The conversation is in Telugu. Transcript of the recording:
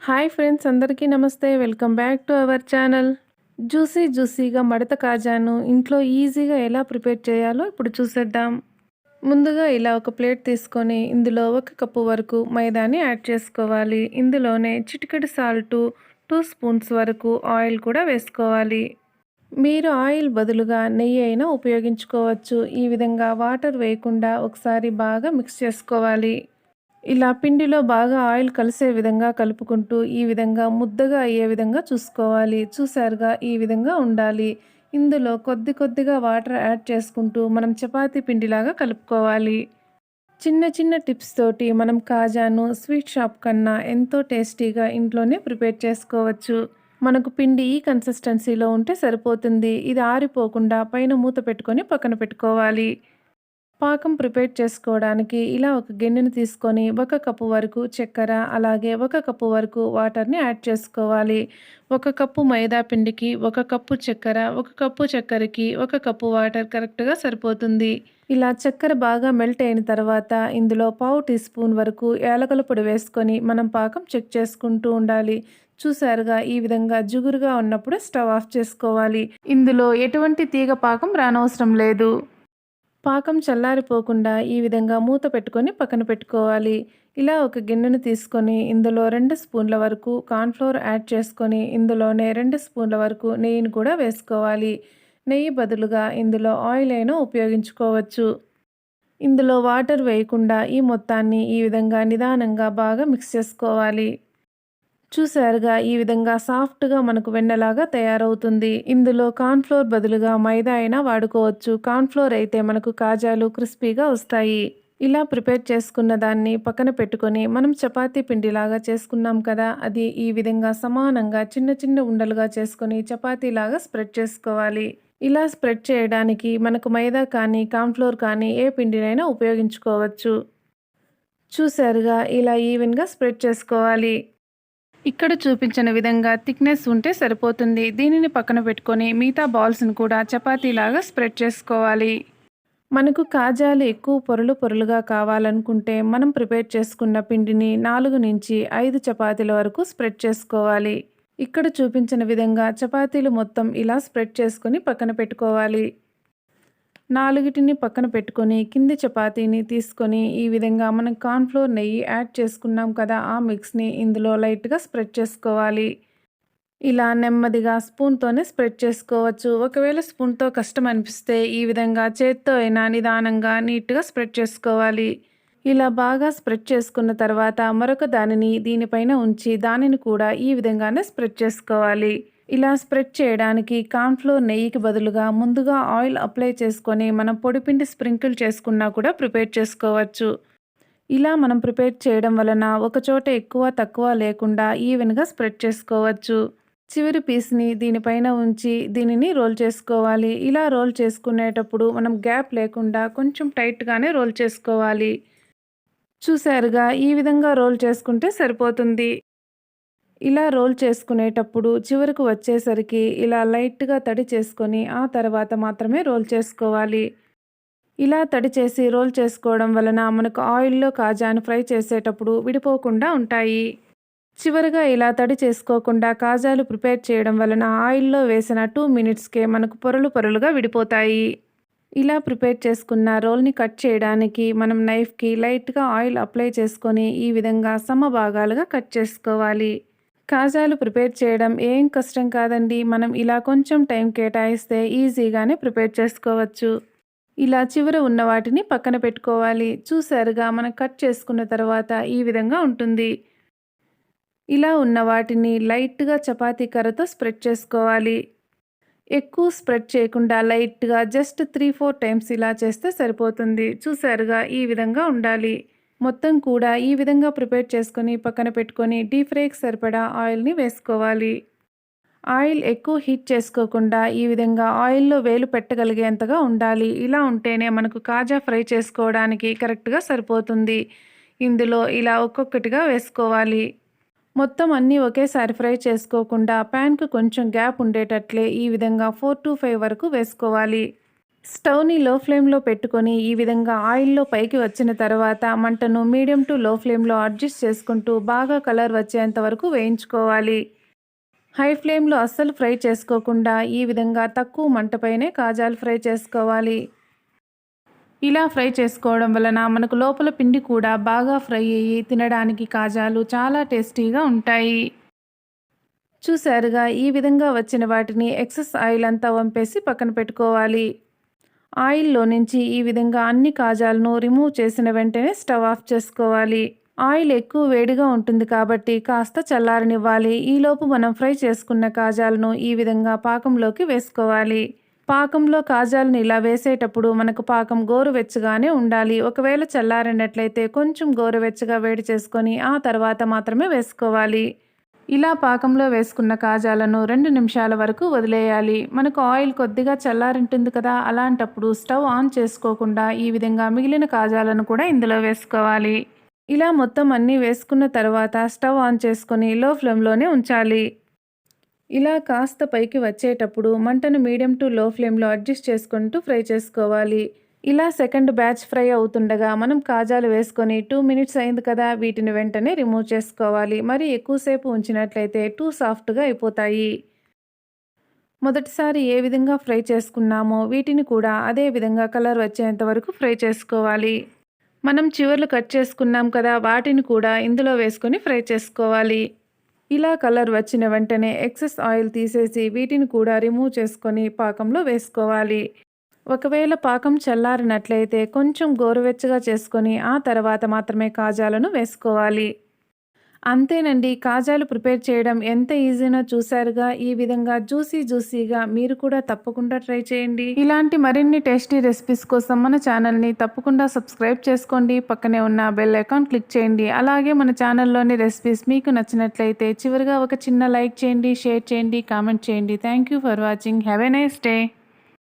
హాయ్ ఫ్రెండ్స్ అందరికీ నమస్తే. Welcome back to our channel. Juicy జ్యూసీగా మడత కాజాను ఇంట్లో ఈజీగా ఎలా ప్రిపేర్ చేయాలో ఇప్పుడు చూసేద్దాం. ముందుగా ఇలా ఒక ప్లేట్ తీసుకొని ఇందులో ఒక కప్పు వరకు మైదాని యాడ్ చేసుకోవాలి. ఇందులోనే చిటికెడు సాల్టు టూ స్పూన్స్ వరకు ఆయిల్ కూడా వేసుకోవాలి. మీరు ఆయిల్ బదులుగా నెయ్యి అయినా ఉపయోగించుకోవచ్చు. ఈ విధంగా వాటర్ వేయకుండా ఒకసారి బాగా మిక్స్ చేసుకోవాలి. ఇలా పిండిలో బాగా ఆయిల్ కలిసే విధంగా కలుపుకుంటూ ఈ విధంగా ముద్దగా అయ్యే విధంగా చూసుకోవాలి. చూసారుగా ఈ విధంగా ఉండాలి. ఇందులో కొద్ది కొద్దిగా వాటర్ యాడ్ చేసుకుంటూ మనం చపాతీ పిండిలాగా కలుపుకోవాలి. చిన్న చిన్న టిప్స్ తోటి మనం కాజాను స్వీట్ షాప్ కన్నా ఎంతో టేస్టీగా ఇంట్లోనే ప్రిపేర్ చేసుకోవచ్చు. మనకు పిండి ఈ కన్సిస్టెన్సీలో ఉంటే సరిపోతుంది. ఇది ఆరిపోకుండా పైన మూత పెట్టుకొని పక్కన పెట్టుకోవాలి. పాకం ప్రిపేర్ చేసుకోవడానికి ఇలా ఒక గిన్నెను తీసుకొని ఒక కప్పు వరకు చక్కెర అలాగే ఒక కప్పు వరకు వాటర్ని యాడ్ చేసుకోవాలి. ఒక కప్పు మైదా పిండికి ఒక కప్పు చక్కెర ఒక కప్పు చక్కెరకి ఒక కప్పు వాటర్ కరెక్ట్గా సరిపోతుంది. ఇలా చక్కెర బాగా మెల్ట్ అయిన తర్వాత ఇందులో పావు టీ స్పూన్ వరకు ఏలకల పొడి వేసుకొని మనం పాకం చెక్ చేసుకుంటూ ఉండాలి. చూసారుగా ఈ విధంగా జుగురుగా ఉన్నప్పుడు స్టవ్ ఆఫ్ చేసుకోవాలి. ఇందులో ఎటువంటి తీగ పాకం రానవసరం లేదు. పాకం చల్లారిపోకుండా ఈ విధంగా మూత పెట్టుకొని పక్కన పెట్టుకోవాలి. ఇలా ఒక గిన్నెను తీసుకొని ఇందులో రెండు స్పూన్ల వరకు కార్న్ఫ్లోర్ యాడ్ చేసుకొని ఇందులోనే రెండు స్పూన్ల వరకు నెయ్యిని కూడా వేసుకోవాలి. నెయ్యి బదులుగా ఇందులో ఆయిల్ అయినా ఉపయోగించుకోవచ్చు. ఇందులో వాటర్ వేయకుండా ఈ మొత్తాన్ని ఈ విధంగా నిదానంగా బాగా మిక్స్ చేసుకోవాలి. చూసారుగా ఈ విధంగా సాఫ్ట్గా మనకు వెన్నలాగా తయారవుతుంది. ఇందులో కార్న్ఫ్లోర్ బదులుగా మైదా అయినా వాడుకోవచ్చు. కార్న్ఫ్లోర్ అయితే మనకు కాజాలు క్రిస్పీగా వస్తాయి. ఇలా ప్రిపేర్ చేసుకున్న దాన్ని పక్కన పెట్టుకొని మనం చపాతీ పిండిలాగా చేసుకున్నాం కదా అది ఈ విధంగా సమానంగా చిన్న చిన్న ఉండలుగా చేసుకొని చపాతీలాగా స్ప్రెడ్ చేసుకోవాలి. ఇలా స్ప్రెడ్ చేయడానికి మనకు మైదా కానీ కార్న్ఫ్లోర్ కానీ ఏ పిండినైనా ఉపయోగించుకోవచ్చు. చూసారుగా ఇలా ఈవెన్గా స్ప్రెడ్ చేసుకోవాలి. ఇక్కడ చూపించిన విధంగా థిక్నెస్ ఉంటే సరిపోతుంది. దీనిని పక్కన పెట్టుకొని మిగతా బాల్స్ని కూడా చపాతీలాగా స్ప్రెడ్ చేసుకోవాలి. మనకు కాజాలు ఎక్కువ పొరలు పొరలుగా కావాలనుకుంటే మనం ప్రిపేర్ చేసుకున్న పిండిని నాలుగు నుంచి ఐదు చపాతీల వరకు స్ప్రెడ్ చేసుకోవాలి. ఇక్కడ చూపించిన విధంగా చపాతీలు మొత్తం ఇలా స్ప్రెడ్ చేసుకొని పక్కన పెట్టుకోవాలి. నాలుగిటిని పక్కన పెట్టుకొని కింది చపాతీని తీసుకొని ఈ విధంగా మనం కార్న్ఫ్లోర్ నెయ్యి యాడ్ చేసుకున్నాం కదా ఆ మిక్స్ని ఇందులో లైట్గా స్ప్రెడ్ చేసుకోవాలి. ఇలా నెమ్మదిగా స్పూన్తోనే స్ప్రెడ్ చేసుకోవచ్చు. ఒకవేళ స్పూన్తో కష్టం అనిపిస్తే ఈ విధంగా చేత్తో అయినా నిదానంగా నీట్గా స్ప్రెడ్ చేసుకోవాలి. ఇలా బాగా స్ప్రెడ్ చేసుకున్న తర్వాత మరొక దానిని దీనిపైన ఉంచి దానిని కూడా ఈ విధంగానే స్ప్రెడ్ చేసుకోవాలి. ఇలా స్ప్రెడ్ చేయడానికి కార్న్ఫ్లోర్ నెయ్యికి బదులుగా ముందుగా ఆయిల్ అప్లై చేసుకొని మనం పొడిపిండి స్ప్రింకిల్ చేసుకున్నా కూడా ప్రిపేర్ చేసుకోవచ్చు. ఇలా మనం ప్రిపేర్ చేయడం వలన ఒకచోట ఎక్కువ తక్కువ లేకుండా ఈవెన్గా స్ప్రెడ్ చేసుకోవచ్చు. చివరి పీస్ని దీనిపైన ఉంచి దీనిని రోల్ చేసుకోవాలి. ఇలా రోల్ చేసుకునేటప్పుడు మనం గ్యాప్ లేకుండా కొంచెం టైట్గానే రోల్ చేసుకోవాలి. చూసారుగా ఈ విధంగా రోల్ చేసుకుంటే సరిపోతుంది. ఇలా రోల్ చేసుకునేటప్పుడు చివరకు వచ్చేసరికి ఇలా లైట్గా తడి చేసుకొని ఆ తర్వాత మాత్రమే రోల్ చేసుకోవాలి. ఇలా తడి చేసి రోల్ చేసుకోవడం వలన మనకు ఆయిల్లో కాజాను ఫ్రై చేసేటప్పుడు విడిపోకుండా ఉంటాయి. చివరిగా ఇలా తడి చేసుకోకుండా కాజాలు ప్రిపేర్ చేయడం వలన ఆయిల్లో వేసిన టూ మినిట్స్కే మనకు పొరలు పొరలుగా విడిపోతాయి. ఇలా ప్రిపేర్ చేసుకున్న రోల్ని కట్ చేయడానికి మనం నైఫ్కి లైట్గా ఆయిల్ అప్లై చేసుకొని ఈ విధంగా సమ భాగాలుగా కట్ చేసుకోవాలి. కాజాలు ప్రిపేర్ చేయడం ఏం కష్టం కాదండి. మనం ఇలా కొంచెం టైం కేటాయిస్తే ఈజీగానే ప్రిపేర్ చేసుకోవచ్చు. ఇలా చివర ఉన్న వాటిని పక్కన పెట్టుకోవాలి. చూసారుగా మనం కట్ చేసుకున్న తర్వాత ఈ విధంగా ఉంటుంది. ఇలా ఉన్న వాటిని లైట్గా చపాతీ కర్రతో స్ప్రెడ్ చేసుకోవాలి. ఎక్కువ స్ప్రెడ్ చేయకుండా లైట్గా జస్ట్ త్రీ ఫోర్ టైమ్స్ ఇలా చేస్తే సరిపోతుంది. చూసారుగా ఈ విధంగా ఉండాలి. మొత్తం కూడా ఈ విధంగా ప్రిపేర్ చేసుకొని పక్కన పెట్టుకొని డీప్ ఫ్రైకి సరిపడా ఆయిల్ని వేసుకోవాలి. ఆయిల్ ఎక్కువ హీట్ చేసుకోకుండా ఈ విధంగా ఆయిల్లో వేలు పెట్టగలిగేంతగా ఉండాలి. ఇలా ఉంటేనే మనకు కాజా ఫ్రై చేసుకోవడానికి కరెక్ట్గా సరిపోతుంది. ఇందులో ఇలా ఒక్కొక్కటిగా వేసుకోవాలి. మొత్తం అన్నీ ఒకేసారి ఫ్రై చేసుకోకుండా ప్యాన్కు కొంచెం గ్యాప్ ఉండేటట్లే ఈ విధంగా ఫోర్ టు ఫైవ్ వరకు వేసుకోవాలి. స్టవ్ని లో ఫ్లేమ్లో పెట్టుకొని ఈ విధంగా ఆయిల్లో పైకి వచ్చిన తర్వాత మంటను మీడియం టు లో ఫ్లేమ్లో అడ్జస్ట్ చేసుకుంటూ బాగా కలర్ వచ్చేంత వరకు వేయించుకోవాలి. హై ఫ్లేమ్లో అస్సలు ఫ్రై చేసుకోకుండా ఈ విధంగా తక్కువ మంటపైనే కాజాలు ఫ్రై చేసుకోవాలి. ఇలా ఫ్రై చేసుకోవడం వలన మనకు లోపల పిండి కూడా బాగా ఫ్రై అయ్యి తినడానికి కాజాలు చాలా టేస్టీగా ఉంటాయి. చూసారుగా ఈ విధంగా వచ్చిన వాటిని ఎక్సెస్ ఆయిల్ అంతా వంపేసి పక్కన పెట్టుకోవాలి. ఆయిల్లో నుంచి ఈ విధంగా అన్ని కాజాలను రిమూవ్ చేసిన వెంటనే స్టవ్ ఆఫ్ చేసుకోవాలి. ఆయిల్ ఎక్కువ వేడిగా ఉంటుంది కాబట్టి కాస్త చల్లారనివ్వాలి. ఈలోపు మనం ఫ్రై చేసుకున్న కాజాలను ఈ విధంగా పాకంలోకి వేసుకోవాలి. పాకంలో కాజాలను ఇలా వేసేటప్పుడు మనకు పాకం గోరువెచ్చగానే ఉండాలి. ఒకవేళ చల్లారినట్లయితే కొంచెం గోరువెచ్చగా వేడి చేసుకొని ఆ తర్వాత మాత్రమే వేసుకోవాలి. ఇలా పాకంలో వేసుకున్న కాజాలను రెండు నిమిషాల వరకు వదిలేయాలి. మనకు ఆయిల్ కొద్దిగా చల్లారింటుంది కదా అలాంటప్పుడు స్టవ్ ఆన్ చేసుకోకుండా ఈ విధంగా మిగిలిన కాజాలను కూడా ఇందులో వేసుకోవాలి. ఇలా మొత్తం అన్నీ వేసుకున్న తర్వాత స్టవ్ ఆన్ చేసుకొని లో ఫ్లేమ్లోనే ఉంచాలి. ఇలా కాస్త పైకి వచ్చేటప్పుడు మంటను మీడియం టు లో ఫ్లేమ్లో అడ్జస్ట్ చేసుకుంటూ ఫ్రై చేసుకోవాలి. ఇలా సెకండ్ బ్యాచ్ ఫ్రై అవుతుండగా మనం కాజాలు వేసుకొని టూ మినిట్స్ అయింది కదా వీటిని వెంటనే రిమూవ్ చేసుకోవాలి. మరి ఎక్కువసేపు ఉంచినట్లయితే టూ సాఫ్ట్గా అయిపోతాయి. మొదటిసారి ఏ విధంగా ఫ్రై చేసుకున్నామో వీటిని కూడా అదే విధంగా కలర్ వచ్చేంత వరకు ఫ్రై చేసుకోవాలి. మనం చివర్లు కట్ చేసుకున్నాం కదా వాటిని కూడా ఇందులో వేసుకొని ఫ్రై చేసుకోవాలి. ఇలా కలర్ వచ్చిన వెంటనే ఎక్సెస్ ఆయిల్ తీసేసి వీటిని కూడా రిమూవ్ చేసుకొని పాకంలో వేసుకోవాలి. ఒకవేళ పాకం చల్లారినట్లయితే కొంచెం గోరువెచ్చగా చేసుకొని ఆ తర్వాత మాత్రమే కాజాలను వేసుకోవాలి. అంతేనండి కాజాలు ప్రిపేర్ చేయడం ఎంత ఈజీనో చూసారుగా ఈ విధంగా జ్యూసీ జ్యూసీగా మీరు కూడా తప్పకుండా ట్రై చేయండి. ఇలాంటి మరిన్ని టేస్టీ రెసిపీస్ కోసం మన ఛానల్ని తప్పకుండా సబ్స్క్రైబ్ చేసుకోండి. పక్కనే ఉన్న బెల్ ఐకాన్ క్లిక్ చేయండి. అలాగే మన ఛానల్లోని రెసిపీస్ మీకు నచ్చినట్లయితే చివరిగా ఒక చిన్న లైక్ చేయండి షేర్ చేయండి కామెంట్ చేయండి. Thank you for watching. Have a nice day.